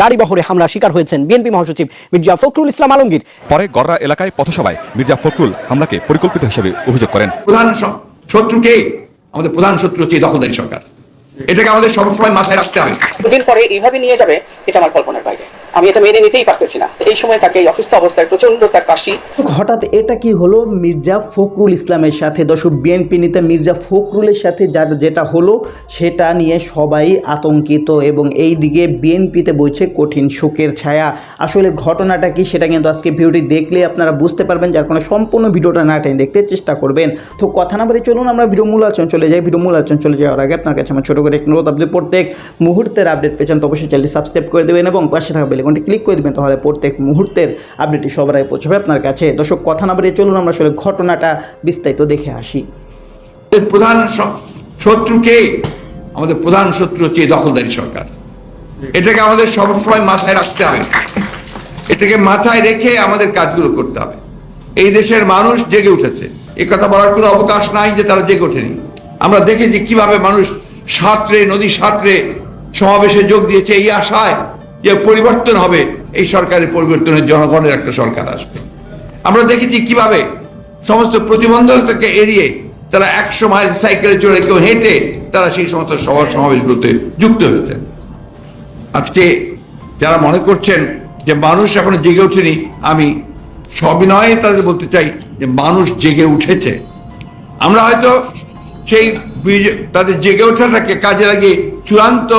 গাড়ি বহরে হামলা শিকার হয়েছেন বিএনপি মহাসচিব মির্জা ফখরুল ইসলাম আলমগীর। পরে গড়রা এলাকায় পথসভায় মির্জা ফখরুল হামলাকে পরিকল্পিত হিসেবে অভিযোগ করেন। প্রধান শত্রুকে শত্রু কে? আমাদের প্রধান শত্রু হচ্ছে দখলদারি সরকার। এটাকে আমাদের সবসময় মাথায় রাখতে হবে। দুদিন পরে এইভাবে নিয়ে যাবে এটা আমার কল্পনার বাইরে। আমি এটা মেনে নিতেই পারতেছি না। এই সময় তাকে এই অসুস্থ অবস্থায় প্রচণ্ড তার কাশি। হঠাৎ এটা কি হলো? মির্জা ফখরুল ইসলামের সাথে দর্শক বিএনপি নেতা মির্জা ফখরুলের সাথে, যার যেটা হলো সেটা নিয়ে সবাই আতঙ্কিত এবং এই দিকে বিএনপিতে বইছে কঠিন শোকের ছায়া। আসলে ঘটনাটা কি সেটা কিন্তু আজকে ভিডিওটি দেখলে আপনারা বুঝতে পারবেন, যার কোনো সম্পূর্ণ ভিডিওটা না টেনে দেখতে চেষ্টা করবেন। তো কথা না বলে চলুন, আমরা ভিডিও মূল আলোচনা চলে যাই। ভিডিও মূল আলোচনা চলে যাওয়ার আগে আপনার কাছে আমার ছোটো করে অনুরোধ আপনি প্রত্যেক মুহূর্তের আপডেট পেয়েছেন তো অবশ্যই চ্যানেলটি সাবস্ক্রাইব করে দেবেন এবং পাশে থাকা বেলেকনটি ক্লিক করে দেবেন, তাহলে প্রত্যেক মুহূর্তের আপডেটটি সবার আগে পৌঁছবে আপনার কাছে। দর্শক, কথা না বাড়িয়ে চলুন, আমরা আসলে ঘটনাটা বিস্তারিত দেখে আসি। প্রধান শ- শত্রু কে? আমাদের প্রধান শত্রু হচ্ছে দখলদারি সরকার। এটাকে আমাদের সবসময় মাথায় রাখতে হবে। এটাকে মাথায় রেখে আমাদের কাজগুলো করতে হবে। এই দেশের মানুষ জেগে উঠেছে। এ কথা বলার কোনো অবকাশ নাই যে তারা জেগে ওঠেনি। আমরা দেখেছি কীভাবে মানুষ সাঁতরে, নদী সাঁতরে সমাবেশে যোগ দিয়েছে। এই আশায় যে পরিবর্তন হবে, এই সরকারের পরিবর্তনের জনগণের একটা সরকার আসবে। আমরা দেখেছি কীভাবে সমস্ত প্রতিবন্ধকতাকে এড়িয়ে তারা একশো মাইল সাইকেলে চড়ে কেউ হেঁটে তারা সেই সমস্ত সভা সমাবেশগুলোতে যুক্ত হয়েছেন আজকে যারা মনে করছেন যে মানুষ এখনও জেগে ওঠেনি, আমি সবিনয়ে তাদের বলতে চাই যে মানুষ জেগে উঠেছে। আমরা হয়তো সেই তাদের জেগে ওঠাটাকে কাজে লাগিয়ে চূড়ান্ত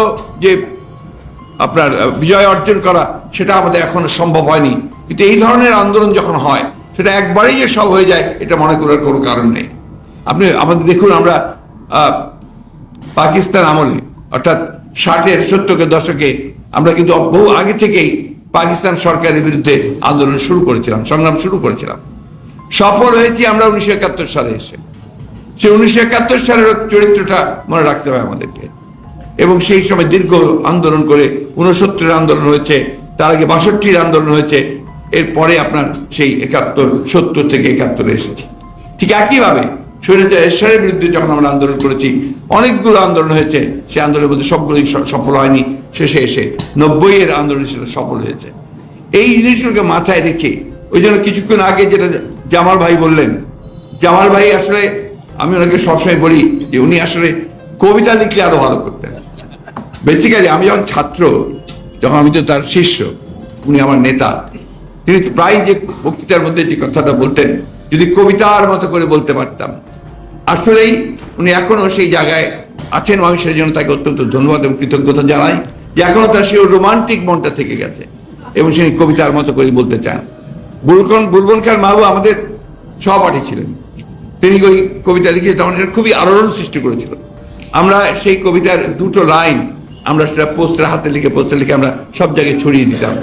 যে আপনার বিজয় অর্জন করা, সেটা আমাদের এখনও সম্ভব হয়নি। কিন্তু এই ধরনের আন্দোলন যখন হয়, সেটা একবারেই যে সব হয়ে যায়, এটা মনে করার কোনো কারণ নেই। আপনি, আমাদের দেখুন আমরা পাকিস্তান আমলে, অর্থাৎ ষাটের সত্তরের দশকে, আমরা কিন্তু বহু আগে থেকেই পাকিস্তান সরকারের বিরুদ্ধে আন্দোলন শুরু করেছিলাম, সংগ্রাম শুরু করেছিলাম। সফল হয়েছি আমরা উনিশশো একাত্তর সালে এসে। সে উনিশশো একাত্তর সালের চরিত্রটা মনে রাখতে হবে আমাদেরকে। এবং সেই সময় দীর্ঘ আন্দোলন করে উনসত্তরের আন্দোলন হয়েছে, তার আগে বাষট্টির আন্দোলন হয়েছে, এরপরে আপনার সেই একাত্তর, সত্তর থেকে একাত্তরে এসেছি। ঠিক একইভাবে স্বৈরাচার এরশাদের বিরুদ্ধে যখন আমরা আন্দোলন করেছি, অনেকগুলো আন্দোলন হয়েছে সেই আন্দোলনের মধ্যে সবগুলোই সফল হয়নি। শেষে এসে নব্বই এর আন্দোলন সেটা সফল হয়েছে। এই জিনিসগুলোকে মাথায় রেখে, ওই জন্য কিছুক্ষণ আগে যেটা জামাল ভাই বললেন, জামাল ভাই আসলে, আমি ওনাকে সবসময় বলি যে উনি আসলে কবিতা লিখলে আরও ভালো করতেন। বেসিক্যালি আমি যখন ছাত্র, যখন আমি তো তার শিষ্য, উনি আমার নেতা, তিনি প্রায় যে বক্তৃতার মধ্যে যে কথাটা বলতেন, যদি কবিতার মতো করে বলতে পারতাম। আসলেই উনি এখনও সেই জায়গায় আছেন আমি সেই জন্য তাকে অত্যন্ত ধন্যবাদ এবং কৃতজ্ঞতা জানাই যে এখনও তার সেই রোমান্টিক মনটা থেকে গেছে এবং তিনি কবিতার মতো করে বলতে চান। বুলকন বুলবুল খান মাহবু আমাদের সহপাঠী ছিলেন। তিনি ওই কবিতা লিখে তখন এটা খুবই আলোড়ন সৃষ্টি করেছিল। আমরা সেই কবিতার দুটো লাইন আমরা সেটা পোস্টার হাতে লিখে, পোস্টার লিখে আমরা সব জায়গায় ছড়িয়ে দিতাম।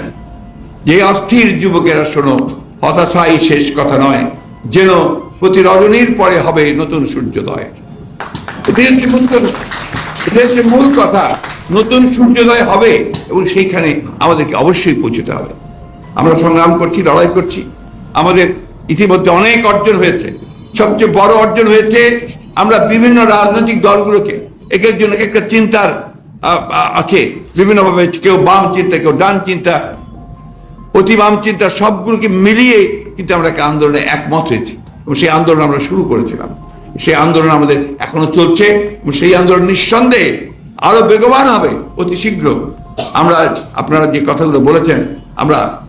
যে অস্থির যুবকেরা শোনো, হতাশাই শেষ কথা নয়, যেন প্রতি রজনীর পরে হবে নতুন সূর্যোদয়। এটাই হচ্ছে মূল কথা। এটা হচ্ছে মূল কথা। নতুন সূর্যোদয় হবে এবং সেইখানে আমাদেরকে অবশ্যই পৌঁছতে হবে। আমরা সংগ্রাম করছি, লড়াই করছি। আমাদের ইতিমধ্যে অনেক অর্জন হয়েছে। সবচেয়ে বড় অর্জন হয়েছে, আমরা বিভিন্ন রাজনৈতিক দলগুলোকে এক একজন এক একটা চিন্তার আছে। বিভিন্নভাবে কেউ বাম চিন্তা, কেউ ডান চিন্তা, অতি বাম চিন্তা, সবগুলোকে মিলিয়ে কিন্তু আমরা একটা আন্দোলনে একমত হয়েছি। এবং সেই আন্দোলন আমরা শুরু করেছিলাম। সেই আন্দোলন আমাদের এখনও চলছে এবং সেই আন্দোলন নিঃসন্দেহে আরও বেগবান হবে অতি শীঘ্র। আমরা, আপনারা যে কথাগুলো বলেছেন, আমরা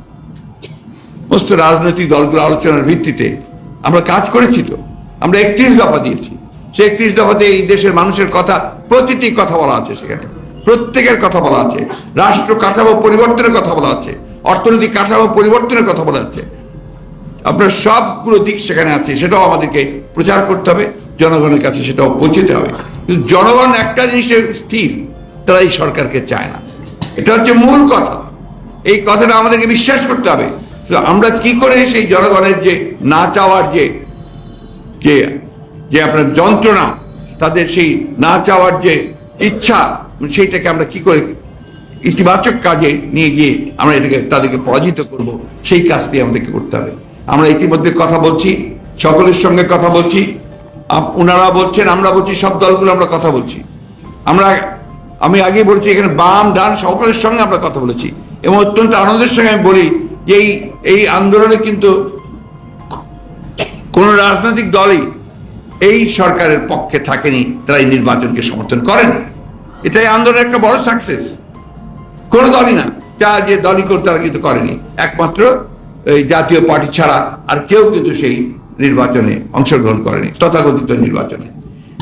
সমস্ত রাজনৈতিক দলগুলো আলোচনার ভিত্তিতে আমরা কাজ করেছি তো। আমরা একত্রিশ দফা দিয়েছি। সেই একত্রিশ দফাতে এই দেশের মানুষের কথা, প্রতিটি কথা বলা আছে সেখানে। প্রত্যেকের কথা বলা আছে। রাষ্ট্র কাঠামো পরিবর্তনের কথা বলা আছে। অর্থনৈতিক কাঠামো পরিবর্তনের কথা বলা আছে। আপনার সবগুলো দিক সেখানে আছে, সেটাও আমাদেরকে প্রচার করতে হবে, জনগণের কাছে সেটাও পৌঁছতে হবে। কিন্তু জনগণ একটা জিনিসে স্থির, তারা এই সরকারকে চায় না। এটা হচ্ছে মূল কথা। এই কথাটা আমাদেরকে বিশ্বাস করতে হবে। আমরা কি করে সেই জনগণের যে না চাওয়ার যে যে যে আপনার যন্ত্রণা, তাদের সেই না চাওয়ার যে ইচ্ছা সেইটাকে আমরা কি করে ইতিবাচক কাজে নিয়ে গিয়ে আমরা এটাকে, তাদেরকে পরাজিত করব, সেই কাজটি আমাদেরকে করতে হবে। আমরা ইতিমধ্যে কথা বলছি, সকলের সঙ্গে কথা বলছি ওনারা বলছেন, আমরা বলছি, সব দলগুলো আমরা কথা বলছি। আমরা, আমি আগে বলছি, এখানে বাম, ডান, সকলের সঙ্গে আমরা কথা বলেছি। এবং অত্যন্ত আনন্দের সঙ্গে আমি বলি যে এই এই আন্দোলনে কিন্তু কোন রাজনৈতিক দলই এই সরকারের পক্ষে থাকেনি, তারা এই নির্বাচনকে সমর্থন করেনি। এটাই আন্দোলনের একটা বড় সাকসেস কোন দলই না। যা যে দলই করতে তারা কিন্তু করেনি। একমাত্র এই জাতীয় পার্টি ছাড়া আর কেউ কিন্তু সেই নির্বাচনে অংশগ্রহণ করেনি, তথাকথিত নির্বাচনে।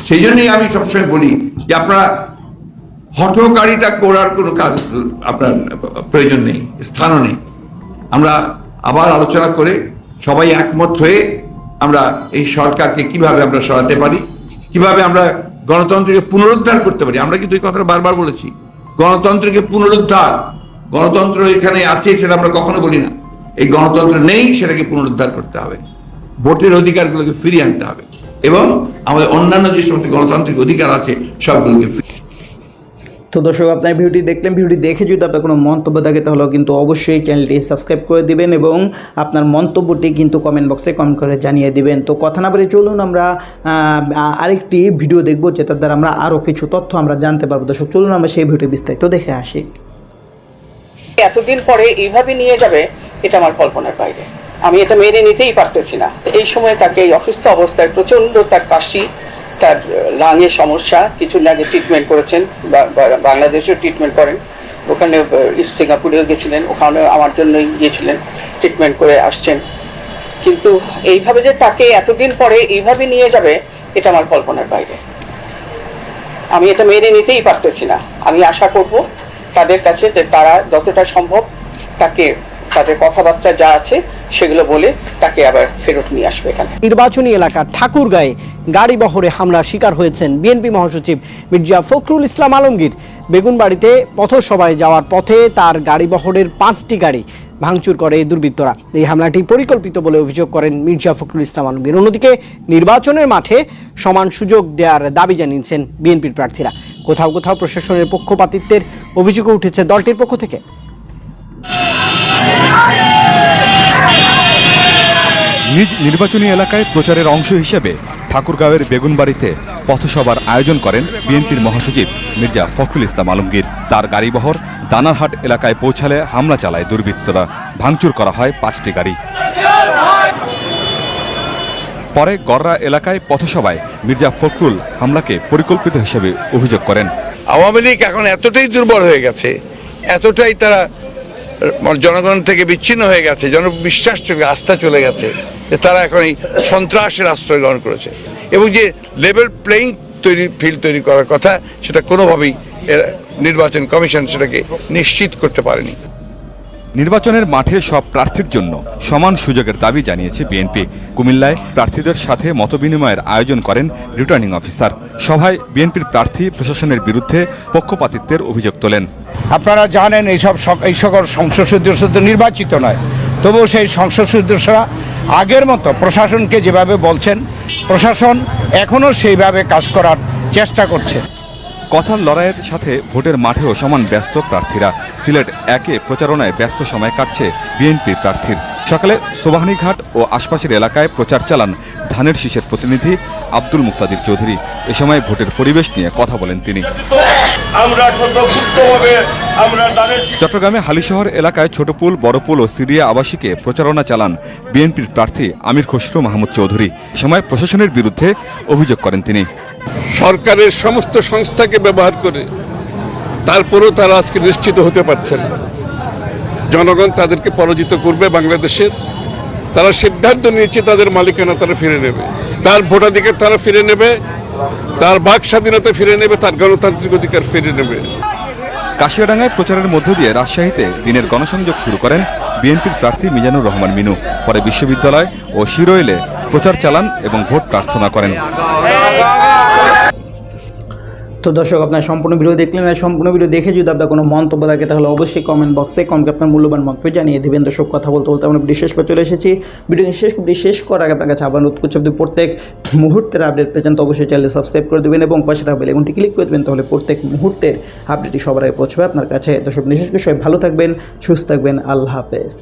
সেই জন্যই আমি সবসময় বলি যে আপনারা হঠকারিতা করার কোনো কাজ আপনার প্রয়োজন নেই, স্থানও নেই। আমরা আবার আলোচনা করে সবাই একমত হয়ে আমরা এই সরকারকে কীভাবে আমরা সরাতে পারি, কীভাবে আমরা গণতন্ত্রকে পুনরুদ্ধার করতে পারি। আমরা কিন্তু এই কথাটা বারবার বলেছি। গণতন্ত্রকে পুনরুদ্ধার। গণতন্ত্র এখানে আছে সেটা আমরা কখনো বলি না। এই গণতন্ত্র নেই, সেটাকে পুনরুদ্ধার করতে হবে। ভোটের অধিকারগুলোকে ফিরিয়ে আনতে হবে। এবং আমাদের অন্যান্য যে সমস্ত গণতান্ত্রিক অধিকার আছে, সবগুলোকে তো দর্শক, আপনার ভিডিওটি দেখলেন, ভিডিওটি দেখে যদি আপনার কোনো মন্তব্য থাকে, তাহলে কিন্তু অবশ্যই চ্যানেলটি সাবস্ক্রাইব করে দিবেন এবং আপনার মন্তব্যটি কিন্তু কমেন্ট বক্সে কমেন্ট করে জানিয়ে দিবেন। তো কথা না বলে চলুন আমরা আরেকটি ভিডিও দেখব, যেটার দ্বারা আমরা আরও কিছু তথ্য আমরা জানতে পারব। দর্শক, চলুন আমরা সেই ভিডিও বিস্তারিত দেখে আসি। এতদিন পরে এইভাবে নিয়ে যাবে, এটা আমার কল্পনার বাইরে। আমি এটা মেনে নিতেই পারতেছি না। এই সময় তাকে এই অসুস্থ অবস্থায় প্রচণ্ড তার কাশি তার লাঙে সমস্যা, কিছু আগে ট্রিটমেন্ট করেছেন বাংলাদেশেও ট্রিটমেন্ট করেন। ওখানে সিঙ্গাপুরেও গেছিলেন, ওখানে আমার জন্যই গিয়েছিলেন ট্রিটমেন্ট করে আসছেন। কিন্তু এইভাবে যে তাকে এতদিন পরে এইভাবে নিয়ে যাবে, এটা আমার কল্পনার বাইরে। আমি এটা মেনে নিতেই পারতেছি না। আমি আশা করব তাদের কাছে যে তারা যতটা সম্ভব তাকে তাদের কথাবার্তা যা আছে সেগুলো বলে তাকে আবার ফেরত নিয়ে আসবে এখানে। নির্বাচনী এলাকা ঠাকুরগাঁয়ে গাড়ি বহরে হামলার শিকার হয়েছেন বিএনপি মহাসচিব মির্জা ফখরুল ইসলাম আলমগীর। বেগুনবাড়িতে পথসভায় যাওয়ার পথে তার গাড়ি বহরের পাঁচটি গাড়ি ভাঙচুর করে দুর্বৃত্তরা। এই হামলাটি পরিকল্পিত বলে অভিযোগ করেন মির্জা ফখরুল ইসলাম আলমগীর। অন্যদিকে নির্বাচনের মাঠে সমান সুযোগ দেওয়ার দাবি জানিয়েছেন বিএনপির প্রার্থীরা। কোথাও কোথাও প্রশাসনের পক্ষপাতিত্বের অভিযোগও উঠেছে দলটির পক্ষ থেকে। নিজ নির্বাচনী এলাকায় প্রচারের অংশ হিসেবে ঠাকুরগাঁওয়ের বেগুনবাড়িতে পথসভার আয়োজন করেন বিএনপির মহাসচিব মির্জা ফখরুল ইসলাম আলমগীর। তার গাড়িবহর দানারহাট এলাকায় পৌঁছালে হামলা চালায় দুর্বৃত্তরা। ভাঙচুর করা হয় পাঁচটি গাড়ি। পরে গররা এলাকায় পথসভায় মির্জা ফখরুল হামলাকে পরিকল্পিত হিসেবে অভিযোগ করেন। আওয়ামী লীগ এখন এতটাই দুর্বল হয়ে গেছে, এতটাই তারা জনগণ থেকে বিচ্ছিন্ন হয়ে গেছে, জনবিশ্বাস চলে আস্থা চলে গেছে যে তারা এখন এই সন্ত্রাসের আশ্রয় গ্রহণ করেছে। এবং যে লেভেল প্লেইং তৈরি ফিল্ড তৈরি করার কথা, সেটা কোনোভাবেই নির্বাচন কমিশন সেটাকে নিশ্চিত করতে পারেনি। নির্বাচনের মাঠে সব প্রার্থীর জন্য সমান সুযোগের দাবি জানিয়েছে বিএনপি। কুমিল্লায় প্রার্থীদের সাথে মতবিনিময়ের আয়োজন করেন রিটার্নিং অফিসার। সভায় বিএনপির প্রার্থী প্রশাসনের বিরুদ্ধে পক্ষপাতিত্বের অভিযোগ তোলেন। আপনারা জানেন এইসব এই সকল সংসদ সদস্য তো নির্বাচিত নয়। তবুও সেই সংসদ সদস্যরা আগের মতো প্রশাসনকে যেভাবে বলছেন, প্রশাসন এখনও সেইভাবে কাজ করার চেষ্টা করছে। কথার লড়াইয়ের সাথে ভোটের মাঠেও সমান ব্যস্ত প্রার্থীরা। সিলেট একে প্রচারণায় ব্যস্ত সময় কাটছে বিএনপি প্রার্থীর। সকালে সোবাহানীঘাট ও আশপাশের এলাকায় প্রচার চালান ধানের শীষের প্রতিনিধি আব্দুল মুক্তাদির চৌধুরী। এ সময় ভোটের পরিবেশ নিয়ে কথা বলেন তিনি। চট্টগ্রামে হালিশহর এলাকায় ছোটপুল বড়পুল ও সিরিয়া আবাসিকে প্রচারণা চালান বিএনপির প্রার্থী আমির খসরু মাহমুদ চৌধুরী। এ সময় প্রশাসনের বিরুদ্ধে অভিযোগ করেন তিনি। সরকারের সমস্ত সংস্থাকে ব্যবহার করে তারপরেও তারা আজকে নিশ্চিত হতে পারছেন জনগণ তাদেরকে পরাজিত করবে বাংলাদেশের। তারা সিদ্ধান্ত নিয়েছে তাদের মালিকানা তারা ফিরে নেবে। তার ভোটাধিকার তারা ফিরে নেবে। তার বাক স্বাধীনতা ফিরে নেবে, তার গণতান্ত্রিক অধিকার ফিরে নেবে। কাশিয়াডাঙ্গায় প্রচারের মধ্য দিয়ে রাজশাহীতে দিনের গণসংযোগ শুরু করেন বিএনপির প্রার্থী মিজানুর রহমান মিনু। পরে বিশ্ববিদ্যালয় ও শিরোয়েলে প্রচার চালান এবং ভোট প্রার্থনা করেন। তো দর্শক, আপনার সম্পূর্ণ ভিডিও দেখলেন আর সম্পূর্ণ ভিডিও দেখে যদি আপনার কোনো মন্তব্য থাকে, তাহলে অবশ্যই কমেন্ট বক্সে কমকে আপনার মূল্যবান মন্তব্য জানিয়ে দেবেন। দর্শক, কথা বলতে বলতে আমরা ভিডিও শেষ পর চলে এসেছি। ভিডিও শেষ ভিডিও শেষ করার আগে আপনার কাছে আবার উৎকুচ শব্দ প্রত্যেক মুহূর্তের আপডেট পেয়েছেন তো অবশ্যই চ্যানেল সাবস্ক্রাইব করে দেবেন এবং পাশে থাকবে এমনটি ক্লিক করে দেবেন, তাহলে প্রত্যেক মুহূর্তের আপডেটটি সবার আগে পৌঁছবে আপনার কাছে। দর্শক, বিশেষ করে সবাই ভালো থাকবেন, সুস্থ থাকবেন। আল্লাহ হাফেজ।